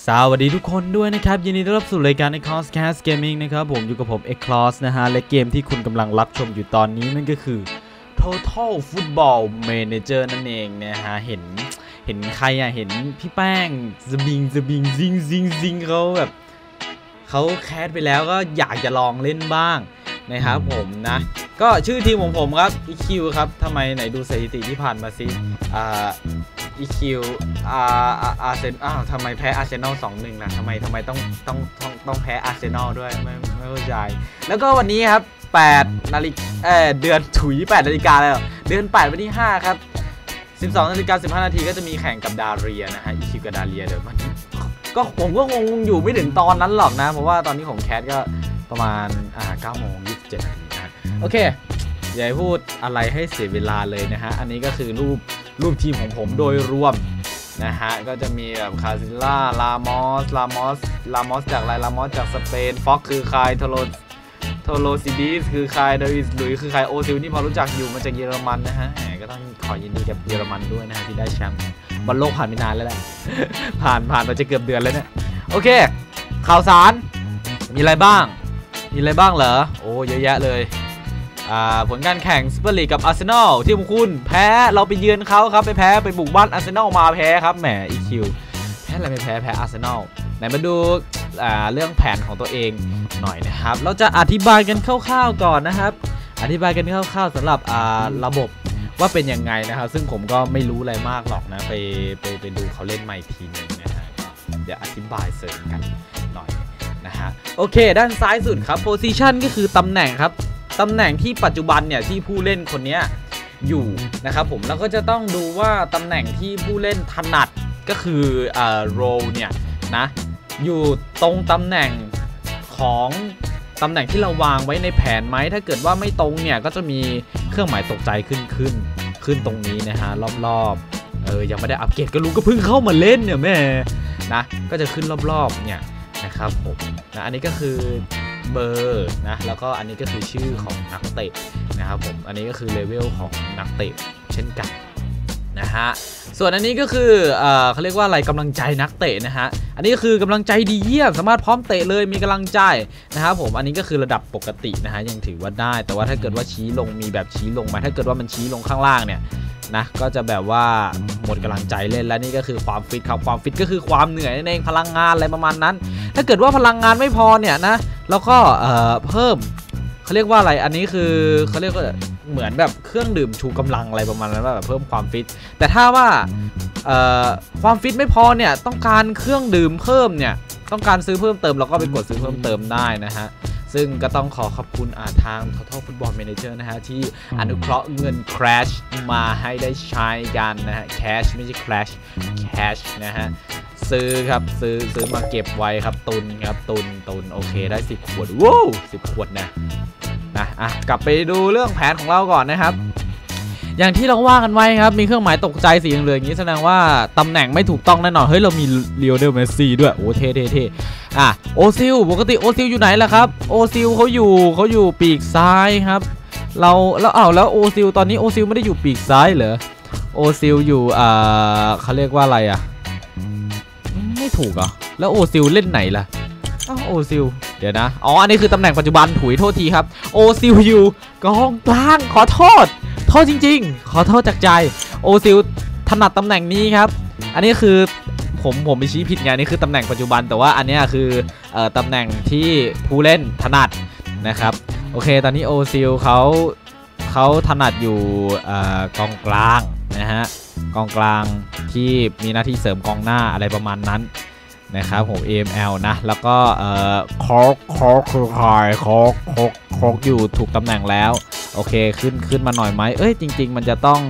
สวัสดีทุกคนด้วยนะครับ ยินดีต้อนรับสู่รายการ e c o s Cast Gaming นะครับผมอยู่กับผม e c l o s นะฮะ และเกมที่คุณกำลังรับชมอยู่ตอนนี้นั่นก็คือ Total Football Manager นั่นเองนะฮะ เห็นเห็นใครอะ เห็นพี่แป้งซบิงซบิงซิงซิงซิงเขาแบบเขาแคสไปแล้วก็อยากจะลองเล่นบ้างนะครับผมนะ ก็ชื่อทีมของผมครับ EQ ครับทำไมไหนดูสถิติที่ผ่านมาสิอ่า EQ อ่าอาอาร์เซนอ้าวทำไมแพ้อาร์เซนอลสองหนึ่งล่ะทำไมทำไมต้องต้องต้องต้องแพ้อาร์เซนอลด้วยไม่ไม่เข้าใจแล้วก็วันนี้ครับ8นาฬิกาเออเดือนถุย8นาฬิกาแล้วเดือน 8 วันที่ 5 ครับ 12นาฬิกา15 นาทีก็จะมีแข่งกับดาเรียนะฮะ EQ กับดาเรียเดี๋ยวมันก็ผมก็คงอยู่ไม่ถึงตอนนั้นหรอกนะ เพราะว่าตอนนี้ของแคทก็ประมาณอ่า9โมง27นาทีนะโอเคอย่าพูดอะไรให้เสียเวลาเลยนะฮะ อันนี้ก็คือรูป รูปทีมของผมโดยรวมนะฮะ ก็จะมีแบบคาซิล่า ลามอส ลามอส ลามอสจากไรลามอสจากสเปน ฟ็อกคือใครโทโลโทโลซิดิสคือใครเดวิสหลุยคือใครโอซิลนี่พอรู้จักอยู่มาจากเยอรมันนะฮะ ก็ต้องขอยินดีกับเยอรมันด้วยนะฮะที่ได้แชมป์บอลโลกผ่านไปนานแล้วแหละ ผ่านผ่านมาจะเกือบเดือนแล้วเนี่ย โอเค ข่าวสาร มีอะไรบ้าง มีอะไรบ้างเหรอ โอ้เยอะแยะเลย ผลการแข่งสเปอร์ลีกกับอาร์เซนอลที่พวกคุณแพ้เราไปเยือนเขาครับไปแพ้ไปบุกบ้านอาร์เซนอลมาแพ้ครับแหมอีคิวแพ้อะไรไม่แพ้แพ้อาร์เซนอลไหนมาดูาเรื่องแผนของตัวเองหน่อยนะครับ เราจะอธิบายกันคร่าวๆก่อนนะครับ อธิบายกันคร่าวๆสำหรับระบบว่าเป็นยังไงนะครับ ซึ่งผมก็ไม่รู้อะไรมากหรอกนะไปไปไปดูเขาเล่นใหม่ทีนึงนะฮะเดี๋ยวอธิบายเสริมกันหน่อยนะฮะโอเค ด้านซ้ายสุดครับโพซิชันก็คือตำแหน่งครับ ตำแหน่งที่ปัจจุบันเนี่ยที่ผู้เล่นคนนี้อยู่นะครับผมแล้วก็จะต้องดูว่าตำแหน่งที่ผู้เล่นถนัดก็คือเอ่อโรเนี่ยนะอยู่ตรงตำแหน่งของตำแหน่งที่เราวางไว้ในแผนไหมถ้าเกิดว่าไม่ตรงเนี่ยก็จะมีเครื่องหมายตกใจขึ้นขึ้นขึ้นตรงนี้นะฮะรอบๆเออยังไม่ได้อัปเกรดก็รู้ก็เพิ่งเข้ามาเล่นเนี่ยแม่นะก็จะขึ้นรอบๆเนี่ยนะครับผมนะอันนี้ก็คือ เบอร์นะแล้วก็อันนี้ก็คือชื่อของนักเตะนะครับผมอันนี้ก็คือเลเวลของนักเตะเช่นกันนะฮะส่วนอันนี้ก็คือเอเขาเรียกว่าอะไรกำลังใจนักเตะนะฮะอันนี้ก็คือกำลังใจดีเยี่ยมสามารถพร้อมเตะเลยมีกำลังใจนะครับผมอันนี้ก็คือระดับปกตินะฮะยังถือว่าได้ แต่ว่าถ้าเกิดว่าชี้ลงมีแบบชี้ลงไหมถ้าเกิดว่ามันชี้ลงข้างล่างเนี่ย นะก็จะแบบว่าหมดกำลังใจเล่นแล้วนี่ก็คือความฟิตครับความฟิตก็คือความเหนื่อยนั่นเองพลังงานอะไรประมาณนั้น ถ้าเกิดว่าพลังงานไม่พอเนี่ยนะแล้วก็เอ่อเพิ่มเขาเรียกว่าอะไรอันนี้คือเขาเรียกว่าเหมือนแบบเครื่องดื่มชูกำลังอะไรประมาณนั้นว่าแบบเพิ่มความฟิต แต่ถ้าว่าเอ่อความฟิตไม่พอเนี่ยต้องการเครื่องดื่มเพิ่มเนี่ยต้องการซื้อเพิ่มเติมเราก็ไปกดซื้อเพิ่มเติมได้นะฮะ ซึ่งก็ต้องขอขอบคุณอาทาง Total Football Manager นะฮะ ที่อนุเคราะห์เงิน Crash มาให้ได้ใช้กันนะฮะ Cash ไม่ใช่ Crash Cash นะฮะ ซื้อครับซื้อซื้อมาเก็บไว้ครับตุนครับตุนตุนโอเคได้ 10 ขวดว้าวสิขวดนะนะอะกลับไปดูเรื่องแผนของเราก่อนนะครับ อย่างที่เราว่ากันไว้ครับ มีเครื่องหมายตกใจสีเหลืองๆอย่างนี้แสดงว่าตำแหน่งไม่ถูกต้องแน่นอน เฮ้ย เรามีเลียวเดลเมสซี่ด้วย โอ้เท่เท่เท่อะ โอซิล ปกติโอซิลอยู่ไหนล่ะครับ โอซิลเขาอยู่เขาอยู่ปีกซ้ายครับ เราแล้วอ้าวแล้วโอซิลตอนนี้โอซิลไม่ได้อยู่ปีกซ้ายเหรอ โอซิลอยู่อ่าเขาเรียกว่าอะไรอะ ไม่ถูกอะแล้วโอซิลเล่นไหนล่ะอ้าวโอซิลเดี๋ยวนะ อ๋อ อันนี้คือตำแหน่งปัจจุบันถุยโทษทีครับ โอซิลอยู่กองกลางขอโทษ โทษจริง ๆ ขอโทษจากใจ โอซิลถนัดตำแหน่งนี้ครับ อันนี้คือผมผมไปชี้ผิดไงนี่คือตำแหน่งปัจจุบันแต่ว่าอันนี้คือออตำแหน่งที่ผู้เล่นถนัดนะครับโอเค ตอนนี้โอซิลเขาเขาถนัดอยู่อกองกลางนะฮะกองกลางที่มีหน้าที่เสริมกองหน้าอะไรประมาณนั้นนะครับผม AML นะ แล้วก็เอ่อคอกคอคือคอยคอกคอก คอกอยู่ถูกตำแหน่งแล้ว โอเคขึ้นขึ้นมาหน่อยไหมเอ้ยจริง ๆ มันจะต้อง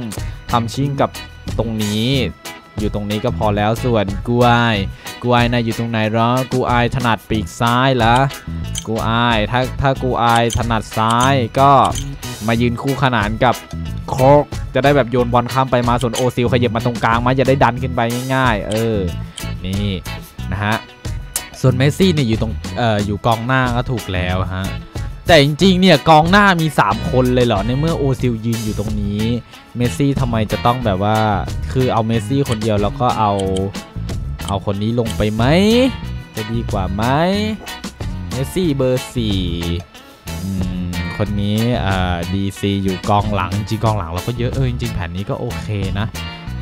ทำชิ่งกับตรงนี้ อยู่ตรงนี้ก็พอแล้วส่วนกูไอกูไอนะอยู่ตรงไหนหรอกูไอถนัดปีกซ้ายละกูไอถ้าถ้ากูไอถนัดซ้ายก็มายืนคู่ขนานกับโคกจะได้แบบโยนบอลข้ามไปมาส่วนโอซิลขยับมาตรงกลางมาจะได้ดันขึ้นไปง่ายๆ เออ นี่นะฮะ ส่วนเมสซี่เนี่ยอยู่ตรง เอ่อ อยู่กองหน้าก็ถูกแล้วฮะ แต่จริงๆ เนี่ยกองหน้ามี 3 คนเลยเหรอ ในเมื่อโอซิลยืนอยู่ตรงนี้ เมสซี่ทำไมจะต้องแบบว่า คือเอาเมสซี่คนเดียวแล้วก็เอา เอาคนนี้ลงไปไหม จะดีกว่าไหม เมสซี่เบอร์สี่คนนี้อ่าดีซีอยู่กองหลัง จริงกองหลังเราก็เยอะ เออจริงๆ แผนนี้ก็โอเคนะ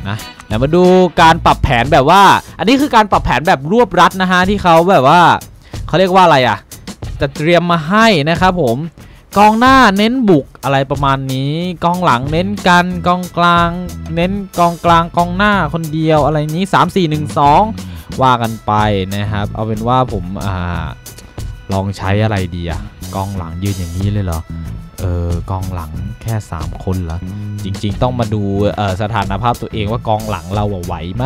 นะเดี๋ยวมาดูการปรับแผนแบบว่า อันนี้คือการปรับแผนแบบรวบรัดนะฮะที่เขาแบบว่าเขาเรียกว่าอะไรอะ จะเตรียมมาให้นะครับผมกองหน้าเน้นบุกอะไรประมาณนี้ กองหลังเน้นกันกองกลาง เน้นกองกลางกองหน้าคนเดียวอะไรนี้ 3 4 1 2 ว่ากันไปนะครับ เอาเป็นว่าผมอาลองใช้อะไรดีอะกองหลังยืนอย่างนี้เลยเหรอ เออกองหลังแค่ 3 คนเหรอจริง ๆ ต้องมาดูสถานภาพตัวเองว่ากองหลังเราไหวไหม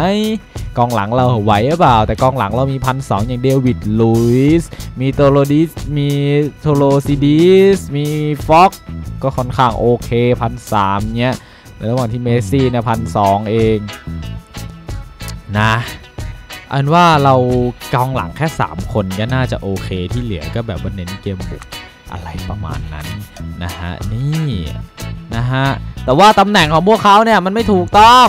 กองหลังเราไหวหรือเปล่า แต่กองหลังเรามีพันสองอย่างเดวิดลุยส์มีโตโรดิสมีโทโลซิดิสมีฟ็อกก็ค่อนข้างโอเคพันสามเนี้ยในระหว่างที่เมสซี่เนี่ยพันสองเองนะอันว่าเรากองหลังแค่ 3 คนก็น่าจะโอเคที่เหลือก็แบบว่าเน้นเกมบุก อะไรประมาณนั้นนะฮะนี่นะฮะแต่ว่าตำแหน่งของพวกเขาเนี่ยมันไม่ถูกต้อง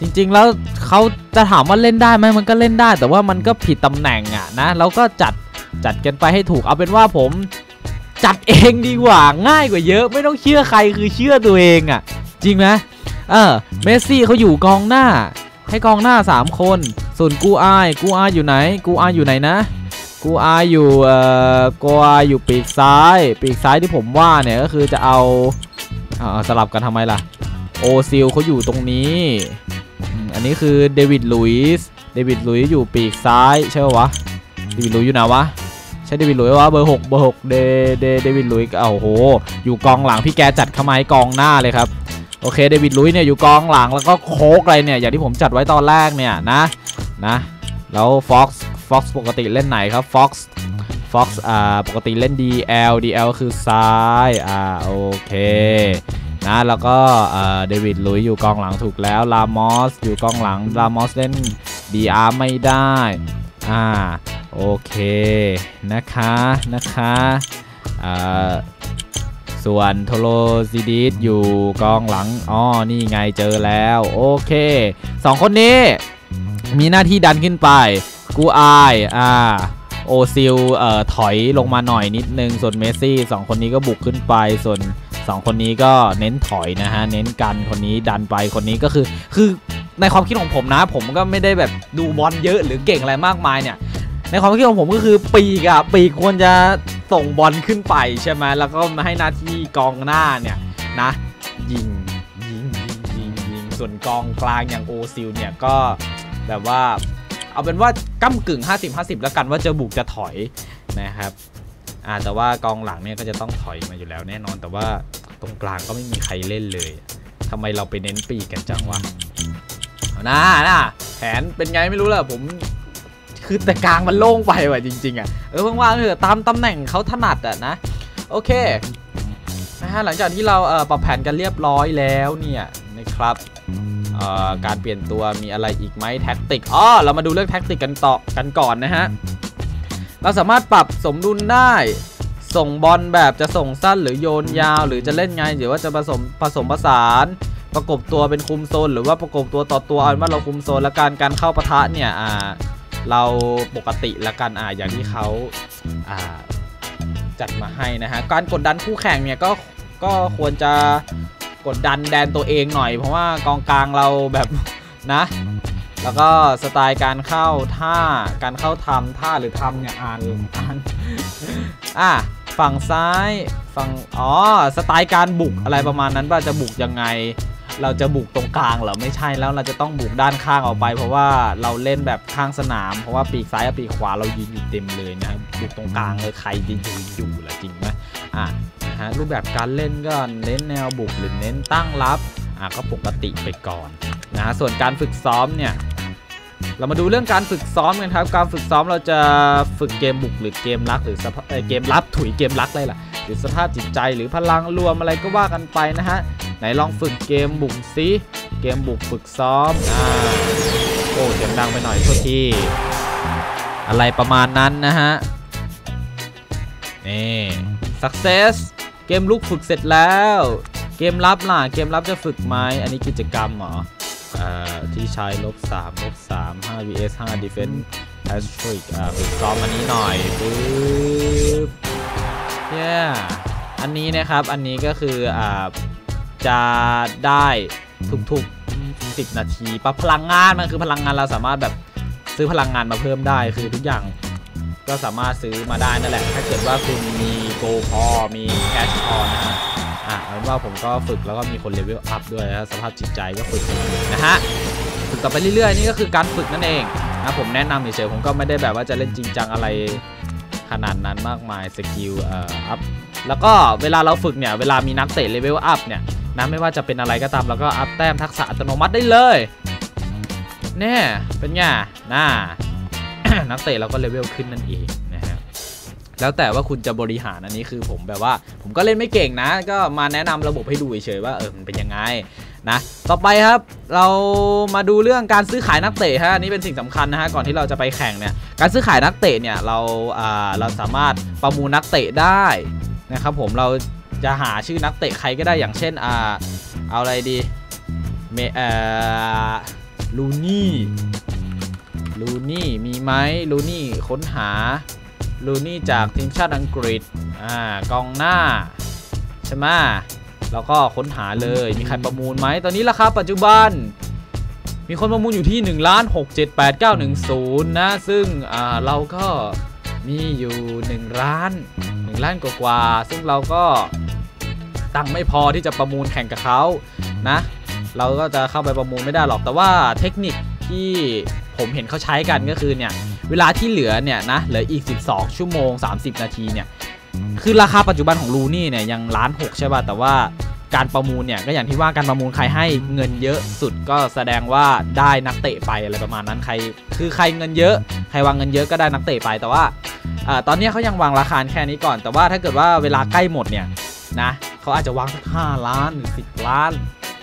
จริงๆ แล้วเขาจะถามว่าเล่นได้ไหมมันก็เล่นได้ แต่ว่ามันก็ผิดตำแหน่งอะนะเราก็จัดจัดกันไปให้ถูกเอาเป็นว่าผมจัดเองดีกว่าง่ายกว่าเยอะไม่ต้องเชื่อใครคือเชื่อตัวเองอะจริงไหมเออเมสซี่เขาอยู่กองหน้า ให้กองหน้า 3 คน ส่วนกูอายกูอายอยู่ไหน กูอายอยู่ไหนนะ กูอายอยู่เอ่อกูอายอยู่ปีกซ้าย ปีกซ้ายที่ผมว่าเนี่ยก็คือจะเอาเอาเอาสลับกันทำไมล่ะ โอซิลเขาอยู่ตรงนี้ อันนี้คือเดวิดลุยส์เดวิดลุยส์อยู่ปีกซ้ายใช่ปะวะเดวิดลุยส์อยู่ไหนวะใช่เดวิดลุยส์วะเบอร์หกเบอร์หกเดเดเดวิดลุยส์เอาโห อยู่กองหลังพี่แกจัดเข้ามาให้กองหน้าเลยครับโอเคเดวิดลุยส์เนี่ยอยู่กองหลังแล้วก็โคกอะไรเนี่ยอย่างที่ผมจัดไว้ตอนแรกเนี่ยนะนะแล้ว Fox Fox ปกติเล่นไหนครับ Fox Fox อ่าปกติเล่น DL DL คือซ้ายอ่าโอเคนะแล้วก็เดวิดลุยอยู่กองหลังถูกแล้วลามอสอยู่กองหลังลามอสเล่น DR ไม่ได้อ่าโอเคนะคะนะคะอ่าส่วนโทโลซิดิสอยู่กองหลังอ๋อนี่ไงเจอแล้ว โอเคสองคนนี้มีหน้าที่ดันขึ้นไป กูอายอ่าโอซิลเอ่อถอยลงมาหน่อยนิดนึง ส่วนเมสซี่สองคนนี้ก็บุกขึ้นไปส่วนสองคนนี้ก็เน้นถอยนะฮะ เน้นกันคนนี้ดันไปคนนี้ก็คือ คือในความคิดของผมนะ ผมก็ไม่ได้แบบดูบอลเยอะหรือเก่งอะไรมากมายเนี่ย ในความคิดของผมก็คือปีกอะปีกควรจะส่งบอลขึ้นไปใช่ไหมแล้วก็มาให้หน้าที่กองหน้าเนี่ยนะยิงยิงยิงยิงยิงส่วนกองกลางอย่างโอซิลเนี่ยก็แบบว่า เอาเป็นว่าก้ากึ่ง 50 50 แล้วกันว่าจะบุกจะถอยนะครับอ่าแต่ว่ากองหลังเนี่ยก็จะต้องถอยมาอยู่แล้วแน่นอน แต่ว่าตรงกลางก็ไม่มีใครเล่นเลยทำไมเราไปเน้นปีกกันจังวะน้าน้าแผนเป็นไงไม่รู้แหละผมคือแต่กลางมันโล่งไปว่ะจริง ๆอะเออเพิ่งว่าเถอะตามตำแหน่งเขาถนัดอะนะโอเคนะฮะหลังจากที่เราเอ่อปรับแผนกันเรียบร้อยแล้วเนี่ยนะครับ การเปลี่ยนตัวมีอะไรอีกไหมแท็กติกอ๋อเรามาดูเรื่องแท็กติกกันต่อกันก่อนนะฮะเราสามารถปรับสมดุลได้ ส่งบอลแบบจะส่งสั้นหรือโยนยาว หรือจะเล่นไงหรือว่าจะผสมผสมผสาน ประกบตัวเป็นคุมโซน หรือว่าประกบตัวต่อตัวเอาว่าเราคุมโซนและการการเข้าปะทะเนี่ยอ่าเราปกติละกันอ่าอย่างที่เขาอ่าจัดมาให้นะฮะการกดดันคู่แข่งเนี่ยก็ก็ควรจะ กดดันแดนตัวเองหน่อย เพราะว่ากองกลางเราแบบนะ แล้วก็สไตล์การเข้าท่าการเข้าทำท่าหรือทำเนี่ยอ่านอ่านอะฝั่งซ้ายฝั่งอ๋อสไตล์การบุกอะไรประมาณนั้นว่าจะบุกยังไง เราจะบุกตรงกลางเหรอไม่ใช่แล้วเราจะต้องบุกด้านข้างออกไป เพราะว่าเราเล่นแบบข้างสนาม เพราะว่าปีกซ้ายกับปีกขวาเรายืนอยู่เต็มเลยนะบบุกตรงกลางเลยใครจะยืนอยู่ล่ะจริงไหม อะนะฮะรูปแบบการเล่นก็เน้นแนวบุกหรือเน้นตั้งรับอะก็ปกติไปก่อนนะฮะส่วนการฝึกซ้อมเนี่ยเรามาดูเรื่องการฝึกซ้อมกันครับ การฝึกซ้อมเราจะฝึกเกมบุกหรือเกมรักหรือเอ่อเกมรับถุยเกมรักเลยล่ะหรือสภาพจิตใจหรือพลังรวมอะไรก็ว่ากันไปนะฮะไหนลองฝึกเกมบุกซิเกมบุกฝึกซ้อมอ่าโอ้เสียงดังไปหน่อยโทษทีอะไรประมาณนั้นนะฮะนี่ success เกมลุกฝึกเสร็จแล้ว เกมรับล่ะ เกมรับจะฝึกไหมอันนี้กิจกรรมเหรออ่าที่ใช้ลบ3ลบ3 5 vs 5 defense has trick อ่าฝึกซ้อมอันนี้หน่อยปึ๊บ yeah อันนี้นะครับ อันนี้ก็คืออ่าจะได้ทุกๆ 10 นาทีปะพลังงานมันคือพลังงานเราสามารถแบบซื้อพลังงานมาเพิ่มได้คือทุกอย่าง ก็สามารถซื้อมาได้นั่นแหละ ถ้าเกิดว่าคุณมีโกพอมีแคชพอนะฮะอะเอาเป็นว่าผมก็ฝึกแล้วก็มีคนเลเวลอัพด้วยนะสภาพจิตใจก็ฝึกนะฮะฝึกต่อไปเรื่อยๆ นี่ก็คือการฝึกนั่นเองนะผมแนะนำเฉยๆผมก็ไม่ได้แบบว่าจะเล่นจริงจังอะไรขนาดนั้นมากมายสกิลเอ่ออัพแล้วก็เวลาเราฝึกเนี่ยเวลามีนักเตะเลเวลอัพเนี่ยนะไม่ว่าจะเป็นอะไรก็ตามเราก็อัพแต้มทักษะอัตโนมัติได้เลยแน่เป็นไงน่า นักเตะเราก็เลเวลขึ้นนั่นเองนะฮะแล้วแต่ว่าคุณจะบริหารอันนี้คือผมแบบว่า ผมก็เล่นไม่เก่งนะ ก็มาแนะนำระบบให้ดูเฉยๆว่าเออมันเป็นยังไงนะต่อไปครับเรามาดูเรื่องการซื้อขายนักเตะฮะนนี้เป็นสิ่งสำคัญนะฮะก่อนที่เราจะไปแข่งเนี่ยการซื้อขายนักเตะเนี่ยเราอ่าเราสามารถประมูลนักเตะได้นะครับผมเราจะหาชื่อนักเตะใครก็ได้อย่างเช่นอ่าเอาอะไรดีเมเอ่อลูนี่ ลูนี่มีไหมลูนี่ค้นหาลูนี่จากทีมชาติอังกฤษอ่ากองหน้าใช่ไหมแล้วก็ค้นหาเลยมีใครประมูลไหมตอนนี้ราคาปัจจุบัน มีคนประมูลอยู่ที่1ล้าน6 7 8 9 1 0 นะ ซึ่งอ่าเราก็มีอยู่ 1 ล้าน 1 ล้านกว่าๆซึ่งเราก็ตังค์ไม่พอที่จะประมูลแข่งกับเขานะ เราก็จะเข้าไปประมูลไม่ได้หรอกแต่ว่าเทคนิคที่ ผมเห็นเขาใช้กันก็คือเนี่ยเวลาที่เหลือเนี่ยนะเหลืออีก 12 ชั่วโมง 30 นาทีเนี่ยคือราคาปัจจุบันของลูนี่เนี่ยยังล้านหกใช่ป่ะแต่ว่าการประมูลเนี่ยก็อย่างที่ว่าการประมูลใครให้เงินเยอะสุดก็แสดงว่าได้นักเตะไปอะไรประมาณนั้นใคร คือใครเงินเยอะใครวางเงินเยอะก็ได้นักเตะไปแต่ว่าอาตอนนี้เขายังวางราคาแค่นี้ก่อน แต่ว่าถ้าเกิดว่าเวลาใกล้หมดเนี่ยนะเขาอาจจะวางสักห้าล้านหรือสิบล้าน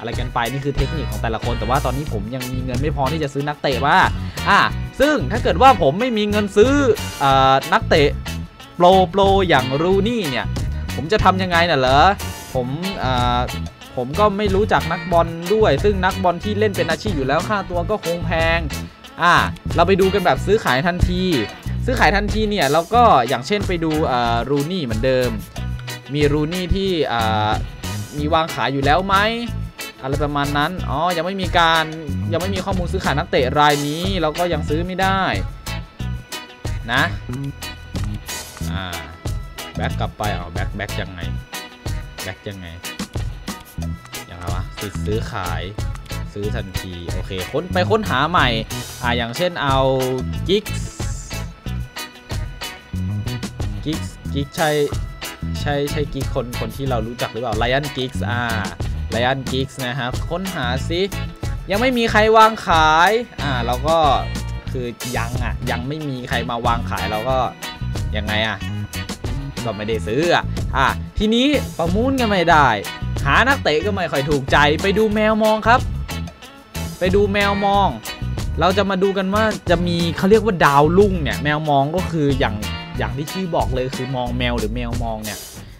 อะไรกันไปนี่คือเทคนิคของแต่ละคน แต่ว่าตอนนี้ผมยังมีเงินไม่พอที่จะซื้อนักเตะว่าอ่าซึ่งถ้าเกิดว่าผมไม่มีเงินซื้ออนักเตะโปรโปรอย่างรูนี่เนี่ยผมจะทำยังไงน่ะเหรอผมผมก็ไม่รู้จักนักบอลด้วย ซึ่งนักบอลที่เล่นเป็นอาชีพอยู่แล้วค่าตัวก็คงแพงอ่าเราไปดูกันแบบซื้อขายทันที ซื้อขายทันทีเนี่ยเราก็อย่างเช่นไปดูรูนี่เหมือนเดิม มีรูนี่ที่มีวางขายอยู่แล้วไหม อะไรประมาณนั้น อ๋อ ยังไม่มีการยังไม่มีข้อมูลซื้อขายนักเตะรายนี้ เราก็ยังซื้อไม่ได้ นะ อ่า แบ็กกลับไปเอาแบ็กแบ็กยังไง แบ็กยังไง ยังไงวะสิทธิ์ซื้อขาย ซื้อทันที โอเค ค้นไปค้นหาใหม่ อ่า อย่างเช่นเอากิกกิกกิกใช่ ใช่ ใช่กิกคน คนที่เรารู้จักหรือเปล่าไลออนกิกอ่า ไลออนกิกส์นะครับค้นหาซิยังไม่มีใครวางขายอ่าเราก็คือยังอะยังไม่มีใครมาวางขายเราก็ยังไงอะก็ไม่ได้ซื้ออะอะทีนี้ประมูลกันไม่ได้ หานักเตะก็ไม่ค่อยถูกใจไปดูแมวมองครับ ไปดูแมวมอง เราจะมาดูกันว่าจะมีเขาเรียกว่าดาวลุ่งเนี่ยแมวมองก็คืออย่างอย่างที่ชื่อบอกเลยคือมองแมวหรือแมวมองเนี่ย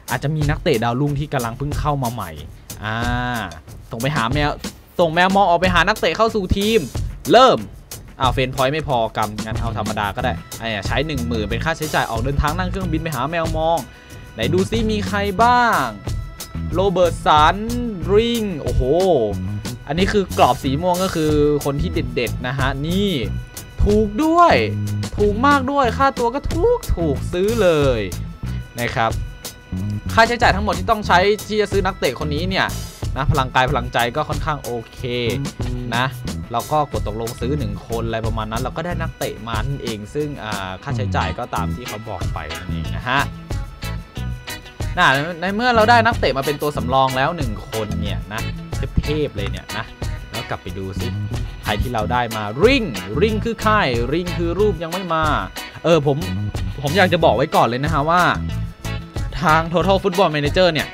อาจจะมีนักเตะดาวลุ่งที่กำลังเพิ่งเข้ามาใหม่ อ่า ส่งไปหาแมว ส่งแมวมองออกไปหานักเตะเข้าสู่ทีม เริ่มอ้าวเฟนพอยต์ไม่พอกำงั้นเอาธรรมดาก็ได้ไอ้ใช้ 1 0,000 เป็นค่าใช้จ่ายออกเดินทางนั่งเครื่องบินไปหาแมวมอง ไหนดูซิมีใครบ้าง โรเบิร์ตสันริง โอ้โห อันนี้คือกรอบสีม่วงก็คือคนที่เด็ดๆนะฮะ นี่ ถูกด้วย ถูกมากด้วย ค่าตัวก็ถูกถูกซื้อเลยนะครับ ค่าใช้จ่ายทั้งหมดที่ต้องใช้ที่จะซื้อนักเตะคนนี้เนี่ยนะพลังกายพลังใจก็ค่อนข้างโอเคนะเราก็กดตกลงซื้อ 1 คนอะไรประมาณนั้น เราก็ได้นักเตะมานั่นเอง ซึ่งค่าใช้จ่ายก็ตามที่เขาบอกไปนั่นเองนะฮะนะในเมื่อเราได้นักเตะมาเป็นตัวสำรองแล้ว 1 คนเนี่ยนะเทพเลยเนี่ยนะแล้วกลับไปดูซิใครที่เราได้มาริงริงคือค่ายริงคือรูปยังไม่มา เออผมผมอยากจะบอกไว้ก่อนเลยนะฮะว่า ทาง Total Football Manager เนี่ย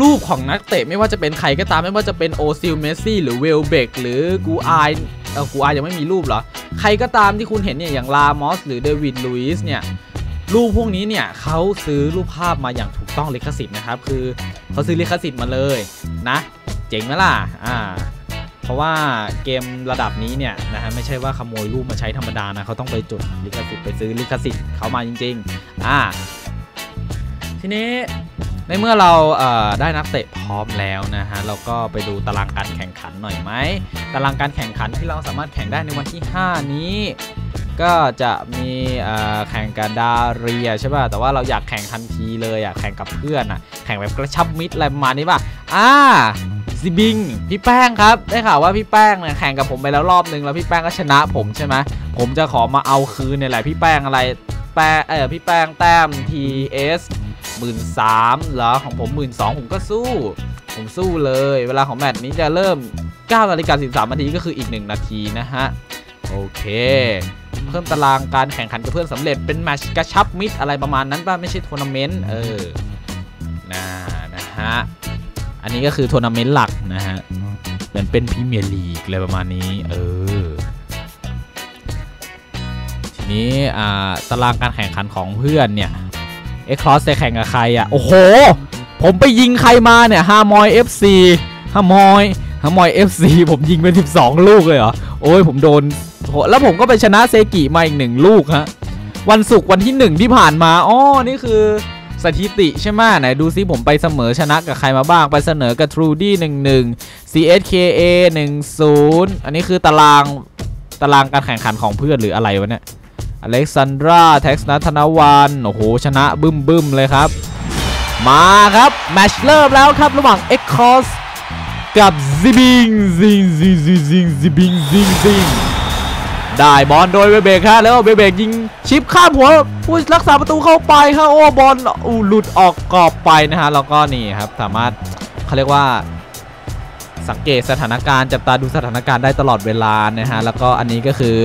รูปของนักเตะไม่ว่าจะเป็นใครก็ตามไม่ว่าจะเป็นโอซิลเมสซี่หรือเวลเบกหรือกูอายเออกูอายยังไม่มีรูปเหรอ ใครก็ตามที่คุณเห็นเนี่ยอย่างลามอสหรือเดวิดลุยส์เนี่ยรูปพวกนี้เนี่ยเขาซื้อรูปภาพมาอย่างถูกต้องลิขสิทธิ์นะครับ คือเขาซื้อลิขสิทธิ์มาเลยนะ เจ๋งไหมล่ะอ่าเพราะว่าเกมระดับนี้เนี่ยนะฮะไม่ใช่ว่าขโมยรูปมาใช้ธรรมดานะเขาต้องไปจดลิขสิทธิ์ไปซื้อลิขสิทธิ์เขามาจริง ๆ อ่า ทีนี้ในเมื่อเราเได้นักเตะพร้อมแล้วนะฮะ เราก็ไปดูตารางการแข่งขันหน่อยไหม ตารางการแข่งขันที่เราสามารถแข่งได้ในวันที่ 5 นี้ ก็จะมีแข่งกับดาเรียใช่ป่ะ แต่ว่าเราอยากแข่งทันทีเลยอยากแข่งกับเพื่อนอะ แข่งแบบกระชับมิตรอะไรประมาณนี้ป่ะ อ่าซิบิง พี่แป้งครับ ได้ข่าวว่าพี่แป้งเนี่ยแข่งกับผมไปแล้วรอบนึงแล้วพี่แป้งก็ชนะผมใช่ไหมผมจะขอมาเอาคืนเนี่ยแหละพี่แป้งอะไร แป้งเออพี่แป้งแต้ม TS หมื่นสามเหรอของผมหมื่นสองผมก็สู้ ผมสู้เลย เวลาของแมตช์นี้จะเริ่ม9นาฬิกา13นาทีก็คืออีก 1 นาทีนะฮะ โอเค เพิ่มตารางการแข่งขันกับเพื่อนสำเร็จเป็นแมตช์กระชับมิตรอะไรประมาณนั้นป่ะไม่ใช่ทัวร์นาเมนต์เออนะนะฮะ อันนี้ก็คือทัวร์นาเมนต์หลักนะฮะเหมือนเป็นพรีเมียร์ลีกอะไรประมาณนี้ เออทีนี้อ่าตารางการแข่งขันของเพื่อนเนี่ย เอ็กคลอสจะแข่งกับใครอะ โอ้โห ผมไปยิงใครมาเนี่ยฮามอย FC ฮามอยฮามอย FC ผมยิงไป12 ลูกเลยเหรอ โอ้ยผมโดนโแล้วผมก็ไปชนะเซกิมาอีกหนึ่งลูกฮะ วันศุกร์วันที่1ที่ผ่านมาอ๋อนี่คือสถิติใช่ไหมไหนดูซิผมไปเสมอชนะกับใครมาบ้าง ไปเสนอกับ Trudy 11 CSKA 10อันนี้คือตารางตารางการแข่งขันของเพื่อนหรืออะไรวะเนี่ย อเล็กซานดราแท็กซ์นัทธนวันโอ้โห ชนะบึ้มบึ้มเลยครับ มาครับ แมชเริ่มแล้วครับ ระหว่าง e x c o s กับซิบิงซิงซิงซิงซิงซิบิงซิงซิงได้บอลโดยเบเบกฮะแล้วเบเบกยิงชิปข้ามหัวผู้รักษาประตูเข้าไปครับโอ้บอลอู้หลุดออกกรอบไปนะฮะแล้วก็นี่ครับสามารถเขาเรียกว่าสังเกตสถานการณ์จับตาดูสถานการณ์ได้ตลอดเวลานะฮะแล้วก็อันนี้ก็คือ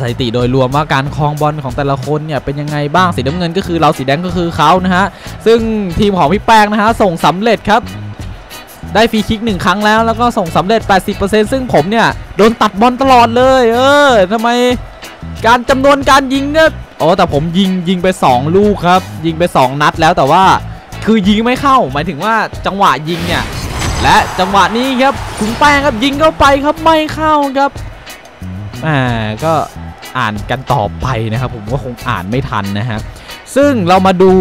สถิติโดยรวมว่าการครองบอลของแต่ละคนเนี่ยเป็นยังไงบ้างสีน้ำเงินก็คือเราสีแดงก็คือเขานะฮะซึ่งทีมของพี่แป้งนะฮะส่งสำเร็จครับได้ฟรีคิกหนึ่งครั้งแล้วแล้วก็ส่งสำเร็จ 80%ซึ่งผมเนี่ยโดนตัดบอลตลอดเลย เออทำไมการจำนวนการยิงเนี่ยโอ้แต่ผมยิงยิงไป 2 ลูกครับ ยิงไป 2 นัดแล้วแต่ว่าคือยิงไม่เข้า หมายถึงว่าจังหวะยิงเนี่ย และจังหวะนี้ครับคุณแป้งครับยิงเข้าไปครับไม่เข้าครับ อ่าก็อ่านกันต่อไปนะครับ ผมก็คงอ่านไม่ทันนะครับซึ่งเรามาดู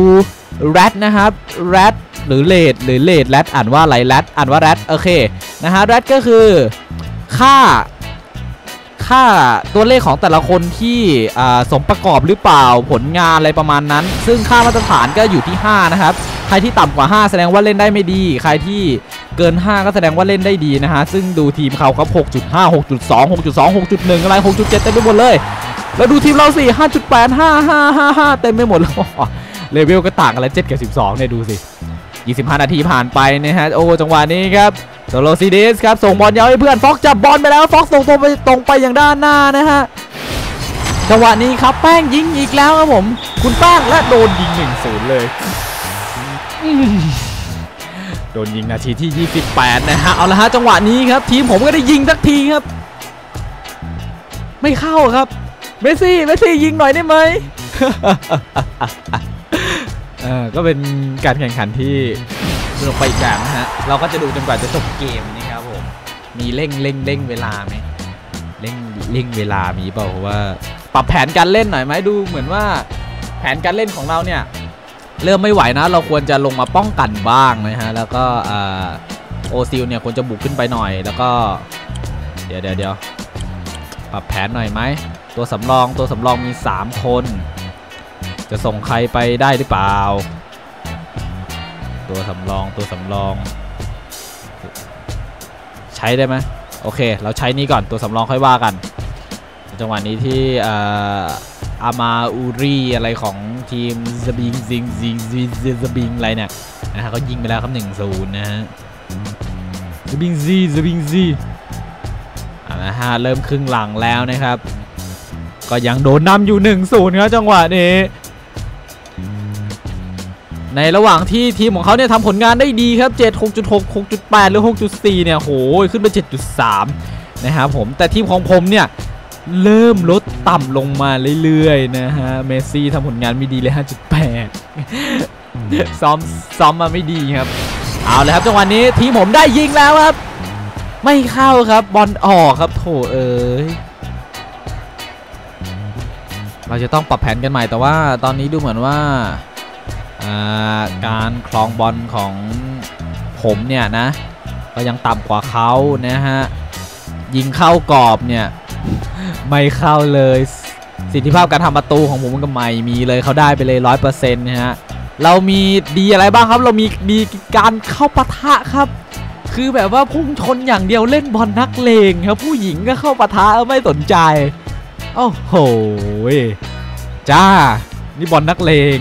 แรดนะครับแรดหรือเลดหรือเลดแรดอ่านว่าอะไรแรดอ่านว่าแรดโอเคนะฮะแรดก็คือค่าค่าตัวเลขของแต่ละคนที่สมประกอบหรือเปล่าผลงานอะไรประมาณนั้น ซึ่งค่ามาตรฐานก็อยู่ที่ 5 นะครับ ใครที่ต่ำกว่า 5 แสดงว่าเล่นได้ไม่ดี ใครที่ เกิน 5 ก็แสดงว่าเล่นได้ดีนะฮะ ซึ่งดูทีมเขาครับ 6.5 6.2 6.2 6.1 อะไร 6.7 เต็มไปหมดเลย แล้วดูทีมเราสิ5.8 5 5 5 5 เต็มไปหมดเลยเลเวลก็ต่างกันแล้ว7กับ12เนี่ยดูสิ 25 นาทีผ่านไปนะฮะ โอ้จังหวะนี้ครับโซโลซีดิสครับ ส่งบอลยาวให้เพื่อนฟ็อกจับบอลไปแล้วฟ็อกส่งตรงไปตรงไปอย่างด้านหน้านะฮะจังหวะนี้ครับแป้งยิงอีกแล้วครับผม คุณแป้งและโดนยิง1-0เลย โดนยิงนาทีที่ 28 นะฮะ เอาละฮะจังหวะนี้ครับ ทีมผมก็ได้ยิงสักทีครับ ไม่เข้าครับ เมสซี่ เมสซี่ยิงหน่อยได้ไหมเออก็เป็นการแข่งขันที่สนุกไปอีกแบบนะฮะ เราก็จะดูจนกว่าจะจบเกมนี่ครับผม มีเร่งเร่งเร่งเวลาไหมเร่งเร่งเวลามีเปล่าเพราะว่า ปรับแผนการเล่นหน่อยไหมดูเหมือนว่าแผนการเล่นของเราเนี่ย เริ่มไม่ไหวนะ เราควรจะลงมาป้องกันบ้างนะฮะ แล้วก็โอซิลเนี่ยควรจะบุกขึ้นไปหน่อย แล้วก็ เดี๋ยวเดี๋ยวเดี๋ยวปรับแผนหน่อยไหม ตัวสำรองตัวสำรองมี 3 คน จะส่งใครไปได้หรือเปล่า ตัวสำรองตัวสำรอง ใช้ได้ไหมโอเค เราใช้นี่ก่อนตัวสำรองค่อยว่ากัน จังหวะนี้ที่ อามาอูรีอะไรของทีมซบิงซิงซิงซิงซบิงอะไรเนี่ยนะฮะเขายิงไปแล้วครับหนึ่งศูนย์นะฮะซบิงซีซบิงซีอ่านะฮะเริ่มครึ่งหลังแล้วนะครับ ก็ยังโดนนำอยู่1นศูนย์ครับจังหวะนี้ในระหว่างที่ทีมของเขาเนี่ยทำผลงานได้ดีครับ 7 6.6 6.8 หรือ 6.4 เนี่ยโหขึ้นไป 7.3 นะครับผม แต่ทีมของผมเนี่ย เริ่มลดต่ำลงมาเรื่อยๆนะฮะ เมสซี่ทำผลงานไม่ดีเลย 5.8 ซ้อมซ้อมมาไม่ดีครับ เอาเลยครับจังหวะนี้ทีมผมได้ยิงแล้วครับ ไม่เข้าครับบอลออกครับโถเอ้ยเราจะต้องปรับแผนกันใหม่แต่ว่าตอนนี้ดูเหมือนว่าการคลองบอลของผมเนี่ยนะ ก็ยังต่ำกว่าเขานะฮะ ยิงเข้ากรอบเนี่ย ไม่เข้าเลยสิทธิภาพการทำประตูของผมก็ไม่มีเลยเขาได้ไปเลยร้อยเปอร์เซ็นต์นะฮะเรามีดีอะไรบ้างครับ เรามีมีการเข้าปะทะครับ คือแบบว่าพุ่งชนอย่างเดียวเล่นบอลนักเลงครับ ผู้หญิงก็เข้าปะทะไม่สนใจโอ้โหจ้า นี่บอลนักเลง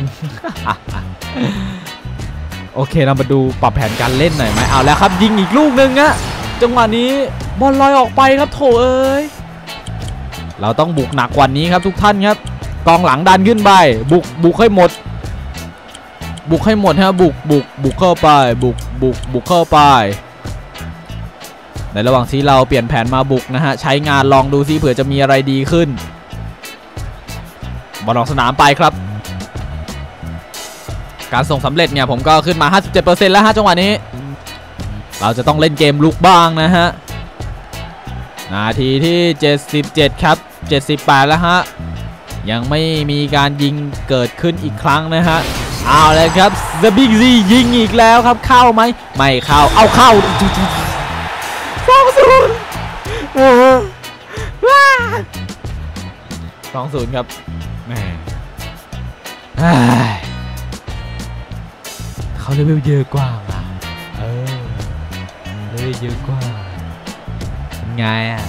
โอเคเรามาดูปรับแผนการเล่นหน่อยไหมเอาแล้วครับ ยิงอีกลูกนึงอะจังหวะนี้บอลลอยออกไปครับโถเอ้ย เราต้องบุกหนักกว่านี้ครับทุกท่านครับ กองหลังดันขึ้นไป บุกบุกให้หมด บุกให้หมดฮะบุกบุกบุกเข้าไป บุกบุกบุกเข้าไป ในระหว่างที่เราเปลี่ยนแผนมาบุกนะฮะใช้งานลองดูซิเผื่อจะมีอะไรดีขึ้นบอลลองสนามไปครับ การส่งสำเร็จเนี่ยผมก็ขึ้นมา 57%แล้วฮะจังหวะนี้ เราจะต้องเล่นเกมลุกบ้างนะฮะนาทีที่ 77 ครับ 78 แล้วฮะ ยังไม่มีการยิงเกิดขึ้นอีกครั้งนะฮะ เอาเลยครับ The Big Z ยิงอีกแล้วครับ เข้าไหม ไม่เข้า เอาเข้าสองศูนย์สองศูนย์ครับแม่เขาเลเวลเยอะกว่าเออเลเวลเยอะกว่าไงอะ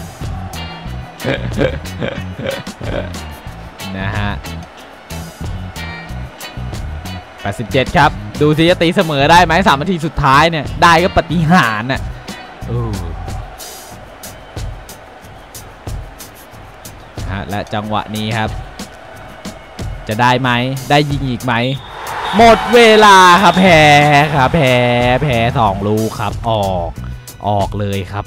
นะฮะ87 ครับ ดูสิจะตีเสมอได้ไหมสามนาทีสุดท้ายเนี่ย ได้ก็ปฏิหารน่ะฮะและจังหวะนี้ครับ จะได้ไหมได้ยิงอีกไหม หมดเวลาครับแพ้ครับแพ้แพ้สองลูกครับออก ออกเลยครับ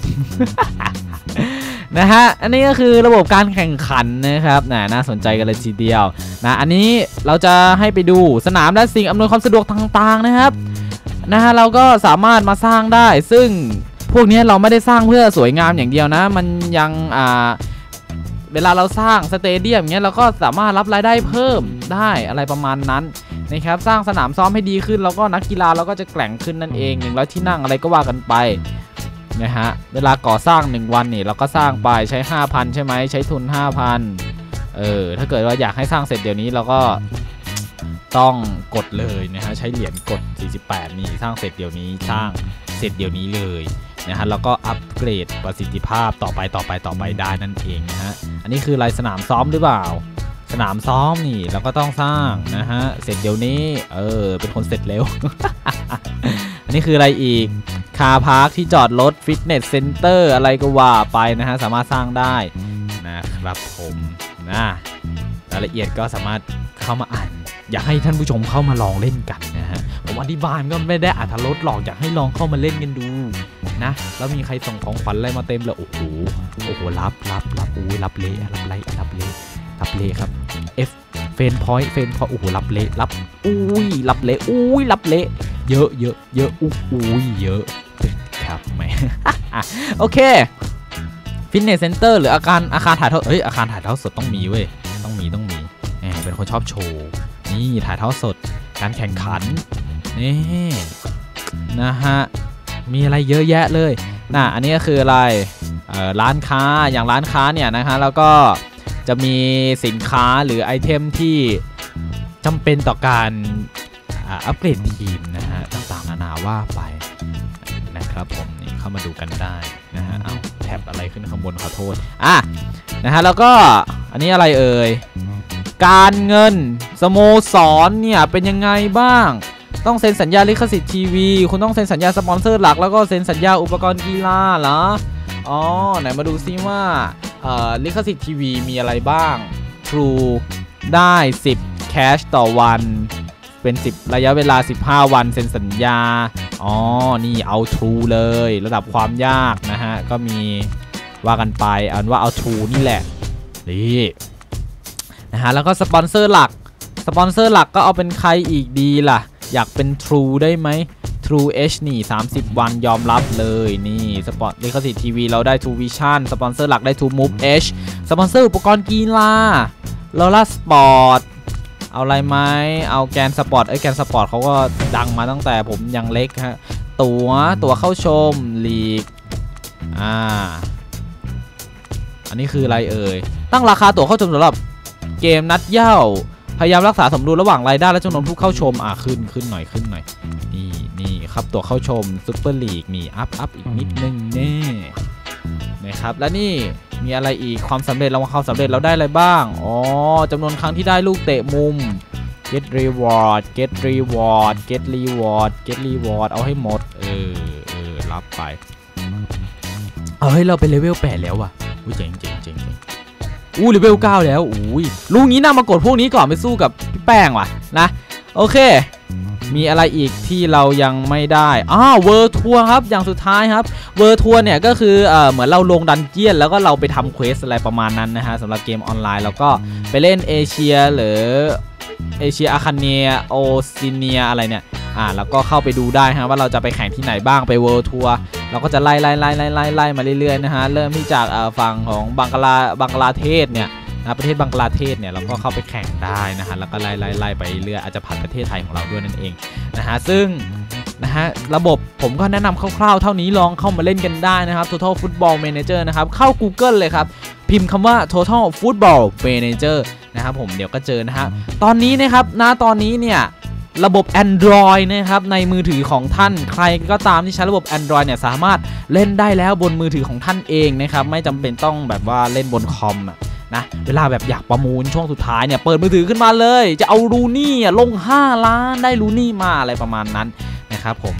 นะฮะ อันนี้ก็คือระบบการแข่งขันนะครับนะน่าสนใจกันเลยทีเดียวนะอันนี้เราจะให้ไปดูสนามและสิ่งอำนวยความสะดวกต่างๆนะครับนะฮะเราก็สามารถมาสร้างได้ ซึ่งพวกนี้เราไม่ได้สร้างเพื่อสวยงามอย่างเดียวนะ มันยังอ่าเวลาเราสร้างสเตเดียมเงี้ยเราก็สามารถรับรายได้เพิ่มได้อะไรประมาณนั้นนะครับสร้างสนามซ้อมให้ดีขึ้นแล้วก็นักกีฬาเราก็จะแกร่งขึ้นนั่นเองหนึ่งร้อยที่นั่งอะไรก็ว่ากันไป นะฮะเวลาก่อสร้าง 1 วันนี่เราก็สร้างไปใช้ 5,000 ใช่ไหมใช้ทุน 5,000เออถ้าเกิดว่าอยากให้สร้างเสร็จเดี๋ยวนี้เราก็ต้องกดเลยนะฮะใช้เหรียญกด 48 นี่สร้างเสร็จเดี๋ยวนี้สร้างเสร็จเดี๋ยวนี้เลยนะฮะแล้วก็อัปเกรดประสิทธิภาพต่อไปต่อไปต่อไปได้นั่นเองนะฮะอันนี้คือลายสนามซ้อมหรือเปล่า สนามซ้อมนี่เราก็ต้องสร้างนะฮะเสร็จเดี๋ยวนี้เออเป็นคนเสร็จเร็ว อันนี้คืออะไรอีก คาพาร์คที่จอดรถ ฟิตเนสเซ็นเตอร์อะไรก็ว่าไปนะฮะ สามารถสร้างได้นะครับผมนะรายละเอียดก็สามารถเข้ามาอ่าน อยากให้ท่านผู้ชมเข้ามาลองเล่นกันนะฮะ ผมอธิบายก็ไม่ได้อัธรสหรอกอยากให้ลองเข้ามาเล่นกันดูนะ แล้วมีใครส่งของขวัญอะไรมาเต็มเลยโอ้โห โอ้โห รับรับรับอุ้ยรับเละรับไลรับเละ รับเละครับ F เฟนพอยต์เฟนพอยต์โอ้โหรับเละรับอุ้ยรับเละอุ้ยรับเละเยอะเยอะเยอะอุ้ยเยอะครับไหมโอเคฟิตเนสเซ็นเตอร์หรืออาคารอาคารถ่ายเทอดเอ้ยอาคารถ่ายเทอดสดต้องมีเว้ยต้องมีต้องมีแหมเป็นคนชอบโชว์นี่ถ่ายเทอดสดการแข่งขันนี่นะฮะมีอะไรเยอะแยะเลยน่ะอันนี้ก็คืออะไรร้านค้าอย่างร้านค้าเนี่ยนะฮะแล้วก็ จะมีสินค้าหรือไอเทมที่จำเป็นต่อการอัปเกรดทีมนะฮะต่างๆนานาว่าไปนะครับผมนี่เข้ามาดูกันได้นะฮะเอาแท็บอะไรขึ้นข้างบนขอโทษอะนะฮะแล้วก็อันนี้อะไรเอ่ยการเงินสโมสรเนี่ยเป็นยังไงบ้าง ต้องเซ็นสัญญาลิขสิทธิ์ทีวี คุณต้องเซ็นสัญญาสปอนเซอร์หลักแล้วก็เซ็นสัญญาอุปกรณ์กีฬาเหรออ๋อไหนมาดูซิว่า ลิขสิทธิ์ทีวีมีอะไรบ้าง True ได้ 10 cash ต่อวัน เป็น 10 ระยะเวลา 15 วันเซ็นสัญญา อ๋อ นี่เอา True เลย ระดับความยากนะฮะ ก็มีว่ากันไปอันว่าเอา True นี่แหละ นี่นะฮะ แล้วก็สปอนเซอร์หลัก สปอนเซอร์หลักก็เอาเป็นใครอีกดีล่ะ อยากเป็น True ได้ไหม True H นี่30 วันยอมรับเลยนี่สปอร์ตลิขสิทธิ์ทีวีเราได้ True Vision สปอนเซอร์หลักได้ True Move H สปอนเซอร์อุปกรณ์กีฬา l o l a Sport เอาอะไรไหมเอาแกนสปอร์ตไอ้แกนสปอร์ตเขาก็ดังมาตั้งแต่ผมยังเล็กฮะตัว๋วตั๋วเข้าชมลีกอ่าอันนี้คืออะไรเอ่ยตั้งราคาตั๋วเข้าชมสำหรับเกมนัดเย้า พยายามรักษาสมดุลระหว่างรายได้และจำนวนผู้เข้าชมอะขึ้นขึ้นหน่อยขึ้นหน่อยนี่นี่ครับตัวเข้าชมซุปเปอร์ลีกนี่อัพอัพอีกนิดนึงเน่นะครับและนี่มีอะไรอีกความสำเร็จรางวัลความสำเร็จเราได้อะไรบ้างอ๋อจำนวนครั้งที่ได้ลูกเตะมุม get reward get reward get reward get reward เอาให้หมด เออเออรับไป เอาให้เราเป็นเลเวล8แล้วว่ะเจ๋งเจ๋งเจ๋งเจ๋ง อู้เลเวล9แล้วอุ้ยลูกนี้น่ามากดพวกนี้ก่อนไปสู้กับพี่แป้งว่ะนะโอเค มีอะไรอีกที่เรายังไม่ได้อ้าวเวอร์ทัวร์ครับอย่างสุดท้ายครับเวอร์ทัวร์เนี่ยก็คือเออเหมือนเราลงดันเจียน แล้วก็เราไปทำเควสอะไรประมาณนั้นนะฮะสำหรับเกมออนไลน์แล้วก็ไปเล่นเอเชียหรือเอเชียอาคาเนียโอซิเนียอะไรเนี่ย อ่าแล้วก็เข้าไปดูได้ฮะว่าเราจะไปแข่งที่ไหนบ้างไปเวิลด์ทัวร์เราก็จะไล่ไล่ไล่ไล่ไล่ไล่มาเรื่อยๆนะฮะเริ่มที่จากฝั่งของบังกลาบังกลาเทศเนี่ยนะประเทศบังกลาเทศเนี่ยเราก็เข้าไปแข่งได้นะฮะแล้วก็ไล่ไล่ไล่ไปเรื่อยอาจจะผ่านประเทศไทยของเราด้วยนั่นเองนะฮะซึ่งนะฮะระบบผมก็แนะนำคร่าวๆ เท่านี้ลองเข้ามาเล่นกันได้นะครับ Total Football Manager นะครับ เข้า Google เลยครับ พิมพ์คำว่า Total Football Manager นะครับผมเดี๋ยวก็เจอนะฮะตอนนี้นะครับณตอนนี้เนี่ย ระบบ Android นะครับในมือถือของท่าน ใครก็ตามที่ใช้ระบบ Android เนี่ยสามารถเล่นได้แล้วบนมือถือของท่านเองนะครับไม่จำเป็นต้องแบบว่าเล่นบนคอมนะเวลาแบบอยากประมูลช่วงสุดท้ายเนี่ยเปิดมือถือขึ้นมาเลย จะเอารูนี่ลง 5 ล้านได้รูนี่มาอะไรประมาณนั้นนะครับผม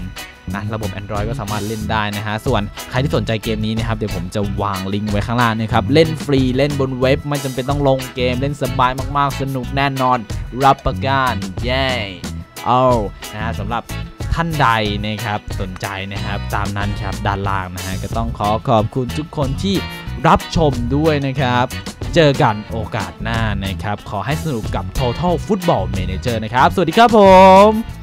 นะระบบ Android ก็สามารถเล่นได้นะฮะ ส่วนใครที่สนใจเกมนี้นะครับ เดี๋ยวผมจะวางลิงก์ไว้ข้างล่างนะครับ เล่นฟรีเล่นบนเว็บ ไม่จำเป็นต้องลงเกม เล่นสบายมากๆ สนุกแน่นอน รับประกัน เย้ เอานะฮะสำหรับท่านใดนะครับสนใจนะครับตามนั้นครับด้านล่างนะฮะก็ต้องขอขอบคุณทุกคนที่รับชมด้วยนะครับ เจอกันโอกาสหน้านะครับ ขอให้สนุกกับ Total Football Manager นะครับ สวัสดีครับผม